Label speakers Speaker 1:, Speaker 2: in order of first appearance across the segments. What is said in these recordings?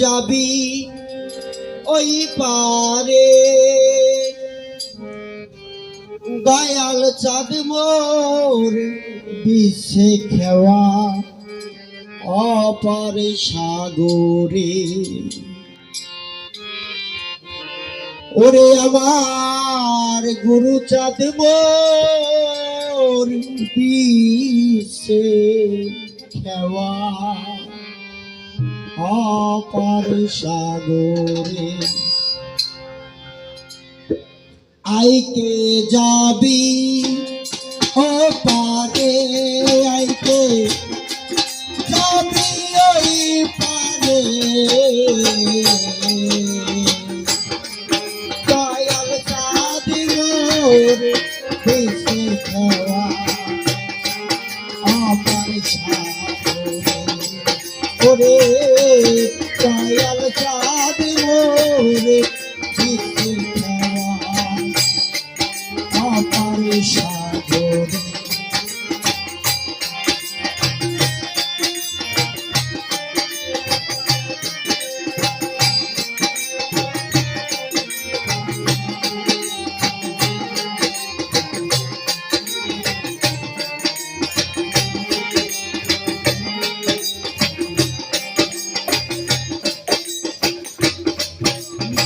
Speaker 1: যাবি ওই পারে। দয়াল চাঁদ মোর বিশে খেওয়া, অপারে সাগরে। ওরে আমার গুরু চাঁদ মোর বিশে খেওয়া। অপার সাগরে। আইকে যাবি? ও পারে আইকে যাবি ওই পারে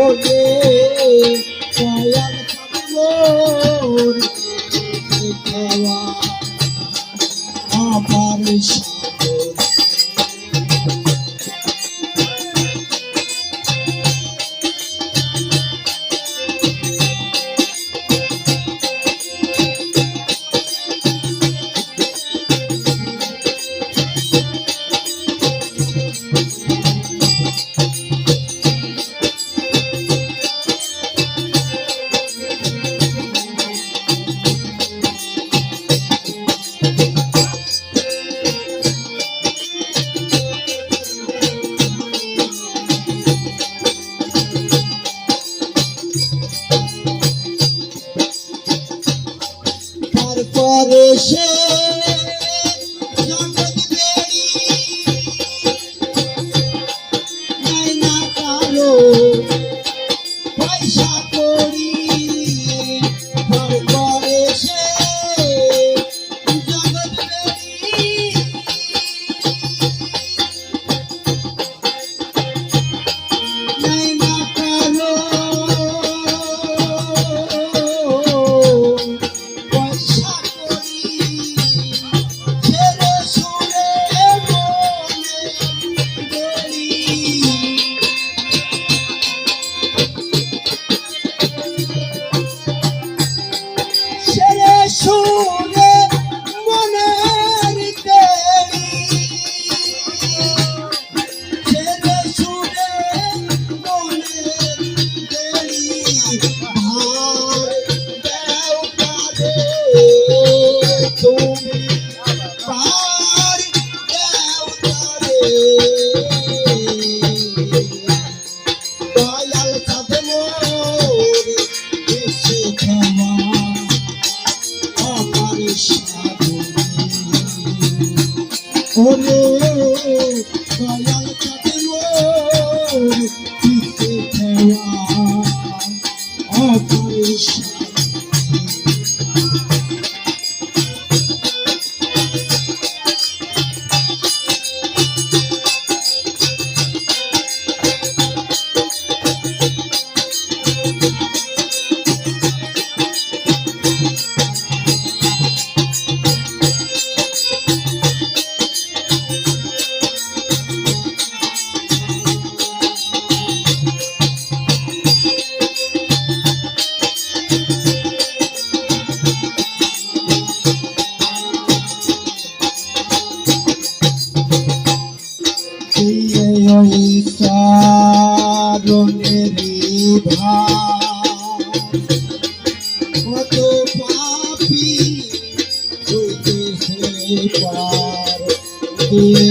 Speaker 1: খোঁজে দয়াল আমার দয়াল চরণের কত পাপি হইতেছে পার দিয়ে